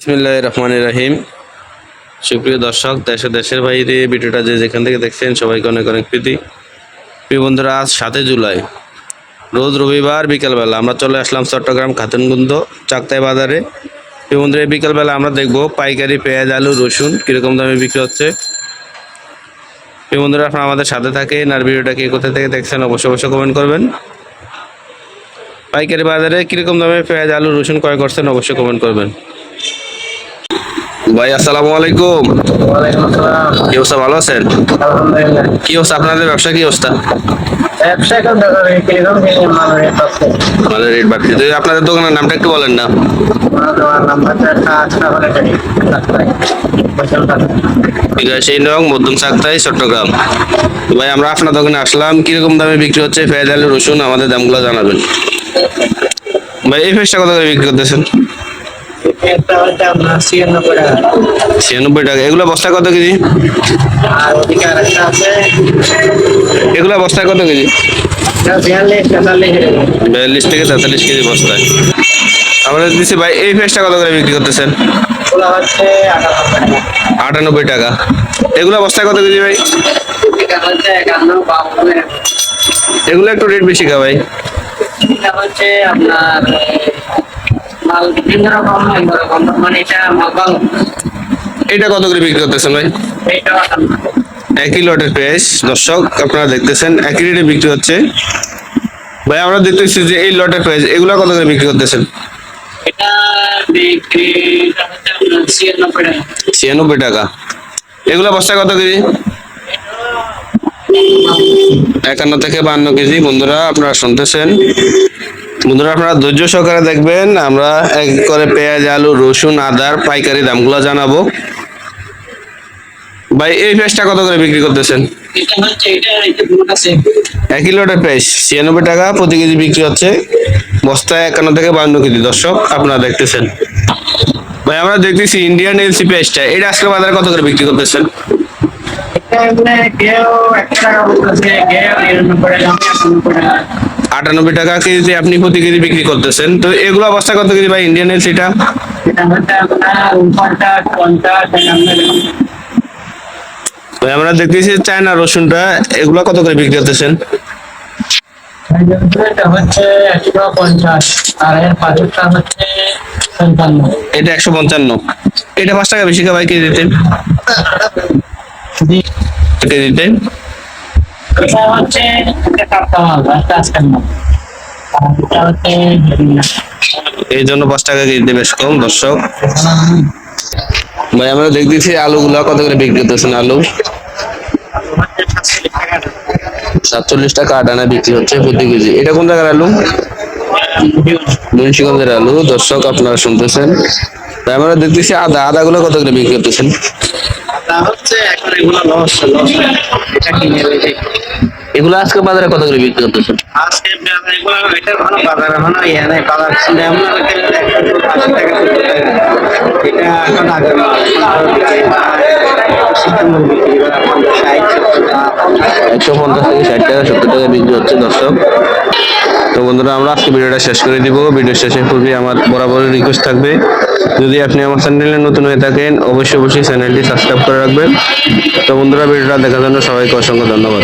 বিসমিল্লাহ রহমান রাহিম। সুপ্রিয় দর্শক, দেশ দেশের বাইরে ভিডিওটা যে যেখান থেকে দেখছেন, সবাইকে অনেক অনেক প্রীতি। প্রিয় বন্ধুরা, আজ সাতই জুলাই, রোজ রবিবার বিকেলবেলা আমরা চলে আসলাম চট্টগ্রাম খাতুনগুন্দ চাকতাই বাজারে। প্রিয় বন্ধুরা, এই বিকেলবেলা আমরা দেখব পাইকারি পেঁয়াজ, আলু, রসুন কীরকম দামে বিক্রি হচ্ছে। প্রিয় বন্ধুরা, আপনারা আমাদের সাথে থাকেন আর ভিডিওটা কে কোথা থেকে দেখছেন অবশ্যই অবশ্যই কমেন্ট করবেন। পাইকারি বাজারে কীরকম দামে পেঁয়াজ, আলু, রসুন ক্রয় করছেন অবশ্যই কমেন্ট করবেন। ভাই আসসালামু আলাইকুম। ওয়ালাইকুম কি অবস্থা ভালো আছেন? কি অবস্থা আপনাদের ব্যবসা কি অবস্থা? আছে? আপনাদের দোকানের নামটা একটু বলেন না। বৈশাল বাজার। বিকাশী নং মধ্যম সাক্তাই চট্টগ্রাম। ভাই আমরা আপনার দোকানে আসলাম। কীরকম দামে বিক্রি হচ্ছে? পেঁয়াজ আলু রসুন আমাদের দামগুলো জানাবেন। ভাই এই ফেসটা কত করে বিক্রি করতেছেন? একটা টাকা। এগুলো বস্তা কত কেজি এগুলো বস্তায় কত কেজি থেকে তেতাল্লিশ কেজি বস্তায় আমরা দিচ্ছি ভাই, এই ফেসটা কত করে বিক্রি করতেছেন আটানব্বই টাকা। এগুলো বস্তায় কত কেজি ভাই। এগুলো একটু রেট বেশি কা ভাই মাল বিভিন্ন রকম মানে এটা কত করে বিক্রি করতেছেন ভাই? একই লটের প্রাইস দর্শক আপনারা দেখতেছেন একই রেটে বিক্রি হচ্ছে। ভাই আমরা দেখতেছি যে এই লটের প্রাইস এগুলো কত করে বিক্রি করতেছেন? ছিয়ানব্বই টাকা। এগুলো বস্তা কত কেজি? একান্ন থেকে বান্ন কেজি। বন্ধুরা আপনারা শুনতেছেন। বন্ধুরা, আপনারা ধৈর্য সহকারে দেখবেন, আমরা এক করে পেঁয়াজ, আলু, রসুন, আদার, পাইকারি দামগুলো জানাব। ভাই, এই পেঁয়াজটা কত করে বিক্রি করতেছেন? এক লটের প্রাইস ছিয়ানব্বই টাকা প্রতি কেজি বিক্রি হচ্ছে। বস্তায় একান্ন থেকে বান্ন কেজি, দর্শক, আপনারা দেখতেছেন। ভাই, আমরা দেখতেছি ইন্ডিয়ান এলসি পেঁয়াজটা, এটা আজকে বাজারে কত করে বিক্রি করতেছেন? কেউ টাকা বলতেছে কেউ নিরানব্বই টাকা। আটানব্বই টাকা কেজিতে আপনি প্রতি কেজি বিক্রি করতেছেন। তো এগুলো অবস্থা কত কেজি ভাই ইন্ডিয়ান এলসিটা এটা হচ্ছে আপনার পঞ্চাশ পঞ্চাশ একান্ন এরকম। ভাই, আমরা দেখতেছি চায়না রসুনটা। এগুলো কত করে বিক্রি করতেছেন? এটা একশো পঞ্চান্ন। এটা পাঁচ টাকা বেশি ভাই কেজিতে? কেজিতে? এই জন্য পাঁচ টাকা কেজিতে বেশ কম, দর্শক। ভাই, আমরা দেখতেছি আলুগুলা কত করে বিক্রি করতেছেন আলু? সাতচল্লিশ টাকা আটানা বিক্রি হচ্ছে প্রতি কেজি। এটা কোন জায়গার আলু? মুন্সিগঞ্জের আলু। দর্শক, আপনারা শুনতেছেন। আমরা দেখতেছি আদা। আদাগুলো কত করে বিক্রি করতেছেন? হচ্ছে এখন এগুলো লস লস এটা কিনে রেখে এগুলো আজকে বাজারে কত করে বিক্রি করতেছেন আজকে এগুলো এটা ভালো বাজার এখন ইয়ে নাই বাজার টাকা সত্তর এটা এখন আগে একশো পঞ্চাশ থেকে ষাট টাকা সত্তর টাকা বিক্রি হচ্ছে দর্শক। তো বন্ধুরা, আমরা আজকে ভিডিওটা শেষ করে দিব। ভিডিও শেষের পূর্বে আমার বরাবর রিকোয়েস্ট থাকবে। যদি আপনি আমার চ্যানেলে নতুন হয়ে থাকেন, অবশ্যই অবশ্যই চ্যানেলটি সাবস্ক্রাইব করে রাখবেন। তো বন্ধুরা, ভিডিওটা দেখার জন্য সবাইকে অসংখ্য ধন্যবাদ।